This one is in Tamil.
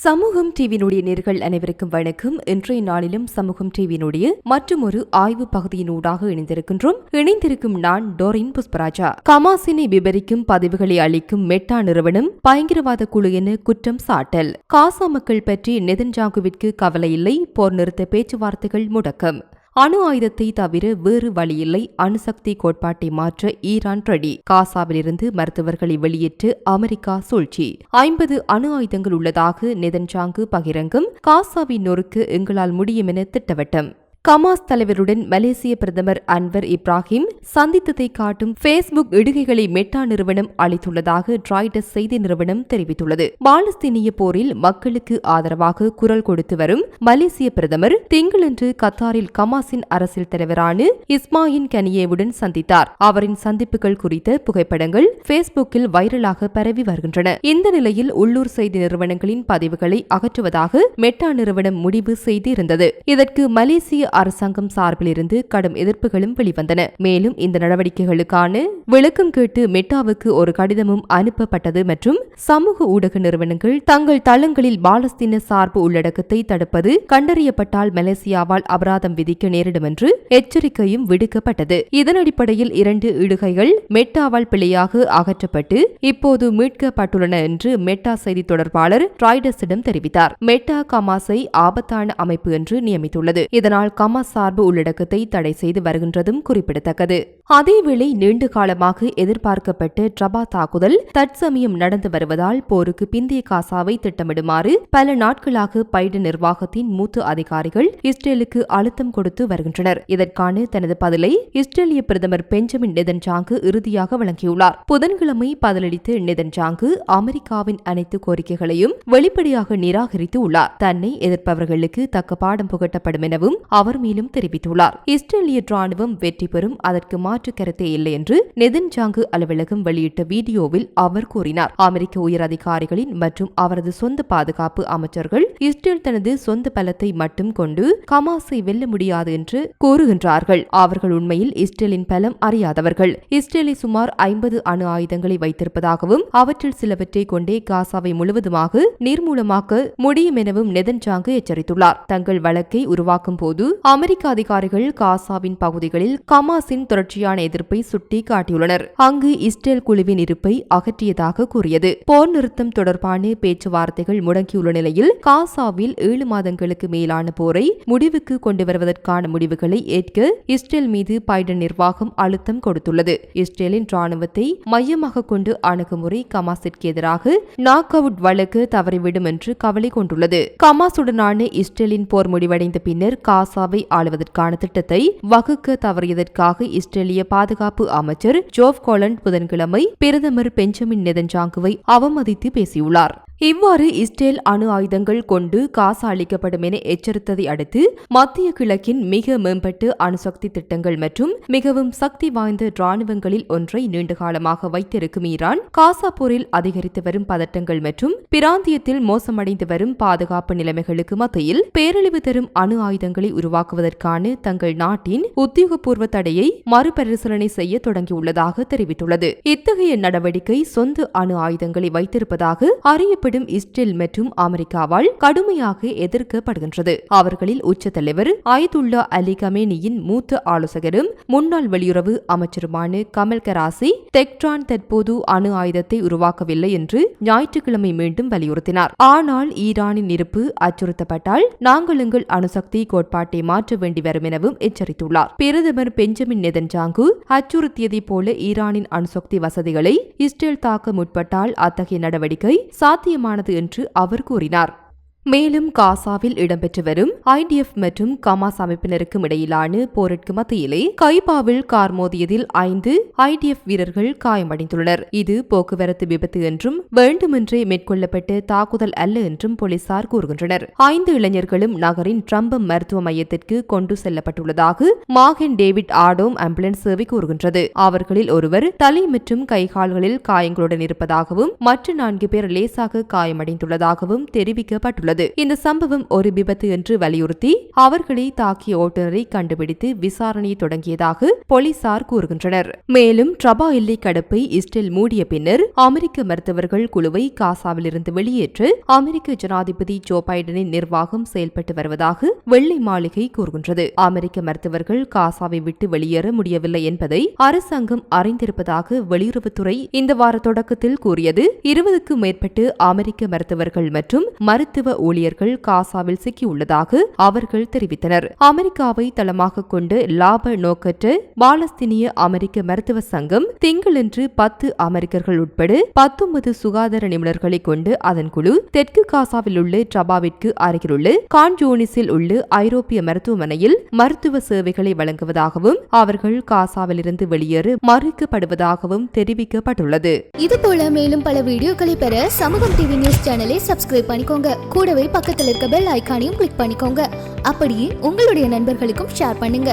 சமூகம் டிவியினுடைய நேர்கள் அனைவருக்கும் வணக்கம். இன்றைய நாளிலும் சமூகம் டிவியினுடைய மற்றும் ஒரு ஆய்வு பகுதியினூடாக இணைந்திருக்கின்றோம். இணைந்திருக்கும் நான் டோரின் புஷ்பராஜா. கமாசினை விபரிக்கும் பதிவுகளை அளிக்கும் மெட்டா நிறுவனம் பயங்கரவாத குழு என குற்றம் சாட்டல். காசா மக்கள் பற்றி நெதன்ஜாங்குவிற்கு கவலை இல்லை போர் நிறுத்த பேச்சுவார்த்தைகள் முடக்கம். அணு ஆயுதத்தை தவிர வேறு வழியில்லை. அணுசக்தி கோட்பாட்டை மாற்ற ஈரான் ரெடி காசாவிலிருந்து மருத்துவர்களை வெளியேற்று அமெரிக்கா சூழ்ச்சி. ஐம்பது அணு ஆயுதங்கள் உள்ளதாக நெதன்சாங்கு பகிரங்கும். காசாவின் நொறுக்கு எங்களால் முடியும் என திட்டவட்டம். கமாஸ் தலைவருடன் மலேசிய பிரதமர் அன்வர் இப்ராஹிம் சந்தித்ததை காட்டும் பேஸ்புக் இடுகைகளை மெட்டா நிறுவனம் அளித்துள்ளதாக டிராய்டஸ் செய்தி நிறுவனம் தெரிவித்துள்ளது. பாலஸ்தீனிய போரில் மக்களுக்கு ஆதரவாக குரல் கொடுத்து வரும் மலேசிய பிரதமர் திங்களன்று கத்தாரில் கமாஸின் அரசியல் தலைவரான இஸ்மாயின் கனியேவுடன் சந்தித்தார். அவரின் சந்திப்புகள் குறித்த புகைப்படங்கள் பேஸ்புக்கில் வைரலாக பரவி வருகின்றன. இந்த நிலையில் உள்ளூர் செய்தி நிறுவனங்களின் பதிவுகளை அகற்றுவதாக மெட்டா நிறுவனம் முடிவு செய்திருந்தது. இதற்கு மலேசிய அரசாங்கம் சார்பிலிருந்து கடும் எதிர்ப்புகளும் வெளிவந்தன. மேலும் இந்த நடவடிக்கைகளுக்கான விளக்கம் கேட்டு மெட்டாவுக்கு ஒரு கடிதமும் அனுப்பப்பட்டது மற்றும் சமூக ஊடக நிறுவனங்கள் தங்கள் தளங்களில் பாலஸ்தீன சார்பு உள்ளடக்கத்தை தடுப்பது கண்டறியப்பட்டால் மலேசியாவால் அபராதம் விதிக்க நேரிடும் என்று எச்சரிக்கையும் விடுக்கப்பட்டது. இதன் அடிப்படையில் இரண்டு இடுகைகள் மெட்டாவால் பிழையாக அகற்றப்பட்டு இப்போது மீட்கப்பட்டுள்ளன என்று மெட்டா செய்தி தொடர்பாளர் ட்ராய்டஸிடம் தெரிவித்தார். மெட்டா கமாஸை ஆபத்தான அமைப்பு என்று நியமித்துள்ளது. இதனால் கமாஸ் சார்பு உள்ளடக்கத்தை தடை செய்து வருகின்றதும் குறிப்பிடத்தக்கது. அதேவேளை நீண்ட காலமாக எதிர்பார்க்கப்பட்ட ட்ரபா தாக்குதல் தற்சமயம் நடந்து வருவதால் போருக்கு பிந்திய காசாவை திட்டமிடுமாறு பல நாட்களாக பைடன் நிர்வாகத்தின் மூத்த அதிகாரிகள் இஸ்ரேலுக்கு அழுத்தம் கொடுத்து வருகின்றனர். இதற்கான தனது பதிலை இஸ்ரேலிய பிரதமர் பெஞ்சமின் நெதன்ஜாங்கு இறுதியாக வழங்கியுள்ளார். புதன்கிழமை பதிலளித்து நெதன்ஜாங்கு அமெரிக்காவின் அனைத்து கோரிக்கைகளையும் வெளிப்படையாக நிராகரித்து உள்ளார். தன்னை எதிர்ப்பவர்களுக்கு தக்க பாடம் புகட்டப்படும் எனவும் அவர் மேலும் தெரிவித்துள்ளார். இஸ்ரேலிய ராணுவம் வெற்றி பெறும் அதற்கு மாற்று கருத்தே இல்லை என்று நெதன்ஜாங்கு அலுவலகம் வெளியிட்ட வீடியோவில் அவர் கூறினார். அமெரிக்க உயர் அதிகாரிகளின் மற்றும் அவரது சொந்த பாதுகாப்பு அமைச்சர்கள் இஸ்ரேல் தனது சொந்த பலத்தை மட்டும் கொண்டு கமாஸை வெல்ல முடியாது என்று கூறுகின்றார்கள். அவர்கள் உண்மையில் இஸ்ரேலின் பலம் அறியாதவர்கள். இஸ்ரேலை சுமார் ஐம்பது அணு ஆயுதங்களை வைத்திருப்பதாகவும் அவற்றில் சிலவற்றை கொண்டே காசாவை முழுவதுமாக நீர்மூலமாக்க முடியும் எனவும் நெதன்ஜாங்கு எச்சரித்துள்ளார். தங்கள் வழக்கை உருவாக்கும் போது அமெரிக்க அதிகாரிகள் காசாவின் பகுதிகளில் கமாஸின் தொடர்ச்சியான எதிர்ப்பை சுட்டி காட்டியுள்ளனர் அங்கு இஸ்ரேல் குழுவின் இருப்பை அகற்றியதாக கூறியது. போர் நிறுத்தம் தொடர்பான பேச்சுவார்த்தைகள் முடங்கியுள்ள நிலையில் காசாவில் ஏழு மாதங்களுக்கு மேலான போரை முடிவுக்கு கொண்டு வருவதற்கான முடிவுகளை ஏற்க இஸ்ரேல் மீது பைடன் நிர்வாகம் அழுத்தம் கொடுத்துள்ளது. இஸ்ரேலின் ராணுவத்தை மையமாக கொண்டு அணுகுமுறை கமாஸிற்கு எதிராக நாக் அவுட் வழக்கு தவறிவிடும் என்று கவலை கொண்டுள்ளது. கமாசுடனான இஸ்ரேலின் போர் முடிவடைந்த பின்னர் காசா காசாவை ஆளுவதற்கான திட்டத்தை வகுக்க தவறியதற்காக இஸ்ரேலிய பாதுகாப்பு அமைச்சர் ஜோப் கோலண்ட் புதன்கிழமை பிரதமர் பெஞ்சமின் நெதன்ஜாங்குவை அவமதித்து பேசியுள்ளார். இவ்வாறு இஸ்ரேல் அணு ஆயுதங்கள் கொண்டு காசா அளிக்கப்படும் என எச்சரித்ததை அடுத்து மத்திய கிழக்கின் மிக மேம்பட்டு அணுசக்தி திட்டங்கள் மற்றும் மிகவும் சக்தி வாய்ந்த ராணுவங்களில் ஒன்றை நீண்டகாலமாக வைத்திருக்கும் ஈரான் காசா போரில் அதிகரித்து வரும் பதட்டங்கள் மற்றும் பிராந்தியத்தில் மோசமடைந்து வரும் பாதுகாப்பு நிலைமைகளுக்கு மத்தியில் பேரழிவு தரும் அணு ஆயுதங்களை உருவாக்குவதற்கான தங்கள் நாட்டின் உத்தியோகபூர்வ தடையை மறுபரிசீலனை செய்ய தொடங்கியுள்ளதாக தெரிவித்துள்ளது. இத்தகைய நடவடிக்கை சொந்த அணு ஆயுதங்களை வைத்திருப்பதாக அறியப்படும் செயல்படும் இஸ்ரேல் மற்றும் அமெரிக்காவால் கடுமையாக எதிர்க்கப்படுகின்றது. அவர்களில் உச்ச தலைவர் ஆயதுல்லா அலி கமேனியின் மூத்த ஆலோசகரும் முன்னாள் வெளியுறவு அமைச்சருமான கமல் கராசி தெக்ட்ரான் தற்போது அணு ஆயுதத்தை உருவாக்கவில்லை என்று ஞாயிற்றுக்கிழமை மீண்டும் வலியுறுத்தினார். ஆனால் ஈரானின் இருப்பு அச்சுறுத்தப்பட்டால் நாங்கள் எங்கள் அணுசக்தி கோட்பாட்டை மாற்ற வேண்டி வரும் எனவும் எச்சரித்துள்ளார். பிரதமர் பெஞ்சமின் நெதன்ஜாங்கு அச்சுறுத்தியதைப் போல ஈரானின் அணுசக்தி வசதிகளை இஸ்ரேல் தாக்க முற்பட்டால் அத்தகைய நடவடிக்கை சாத்திய சாத்தியமானது என்று அவர் கூறினார். மேலும் காசாவில் இடம்பெற்று வரும் ஐடிஎஃப் மற்றும் கமாஸ் அமைப்பினருக்கும் இடையிலான போருக்கு மத்தியிலே கைபாவில் கார் மோதியதில் ஐந்து ஐடிஎஃப் வீரர்கள் காயமடைந்துள்ளனர். இது போக்குவரத்து விபத்து என்றும் வேண்டுமென்றே மேற்கொள்ளப்பட்ட தாக்குதல் அல்ல என்றும் போலீசார் கூறுகின்றனர். ஐந்து இளைஞர்களும் நகரின் ட்ரம்பம் மருத்துவ மையத்திற்கு கொண்டு செல்லப்பட்டுள்ளதாக மாகன் டேவிட் ஆடோம் ஆம்புலன்ஸ் சேவை கூறுகின்றது. அவர்களில் ஒருவர் தலை மற்றும் கைகால்களில் காயங்களுடன் இருப்பதாகவும் மற்ற நான்கு பேர் லேசாக காயமடைந்துள்ளதாகவும் தெரிவிக்கப்பட்டுள்ளது. கூறியுள்ளது இந்த சம்பவம் ஒரு விபத்து என்று வலியுறுத்தி அவர்களை தாக்கிய ஓட்டுநரை கண்டுபிடித்து விசாரணை தொடங்கியதாக போலீசார் கூறுகின்றனர். மேலும் ட்ரபா எல்லை கடப்பை இஸ்ரேல் மூடிய பின்னர் அமெரிக்க மருத்துவர்கள் குழுவை காசாவிலிருந்து வெளியேற்று அமெரிக்க ஜனாதிபதி ஜோ பைடனின் நிர்வாகம் செயல்பட்டு வருவதாக வெள்ளை மாளிகை கூறுகின்றது. அமெரிக்க மருத்துவர்கள் காசாவை விட்டு வெளியேற முடியவில்லை என்பதை அரசாங்கம் அறிந்திருப்பதாக வெளியுறவுத்துறை இந்த வார தொடக்கத்தில் கூறியது. இருபதுக்கும் மேற்பட்டு அமெரிக்க மருத்துவர்கள் மற்றும் மருத்துவ ஊழியர்கள் காசாவில் சிக்கியுள்ளதாக அவர்கள் தெரிவித்தனர். அமெரிக்காவை தளமாக கொண்டு லாப நோக்கற்ற பாலஸ்தீனிய அமெரிக்க மருத்துவ சங்கம் திங்களன்று பத்து அமெரிக்கர்கள் உட்பட பத்தொன்பது சுகாதார நிபுணர்களை கொண்டு அதன் குழு தெற்கு காசாவில் உள்ள ட்ரபாவிற்கு அருகிலுள்ள கான்ஜோனிஸில் உள்ள ஐரோப்பிய மருத்துவமனையில் மருத்துவ சேவைகளை வழங்குவதாகவும் அவர்கள் காசாவிலிருந்து வெளியேற மறுக்கப்படுவதாகவும் தெரிவிக்கப்பட்டுள்ளது. இதுபோல மேலும் பல வீடியோக்களை பெற சமூகம் டிவி நியூஸ் சேனலை சப்ஸ்கிரைப் பண்ணிக்கோங்க. கூட கூடவே பக்கத்தில் இருக்க பெல் ஐக்கானையும் கிளிக் பண்ணிக்கோங்க. அப்படியே உங்களுடைய நண்பர்களுக்கும் ஷேர் பண்ணுங்க.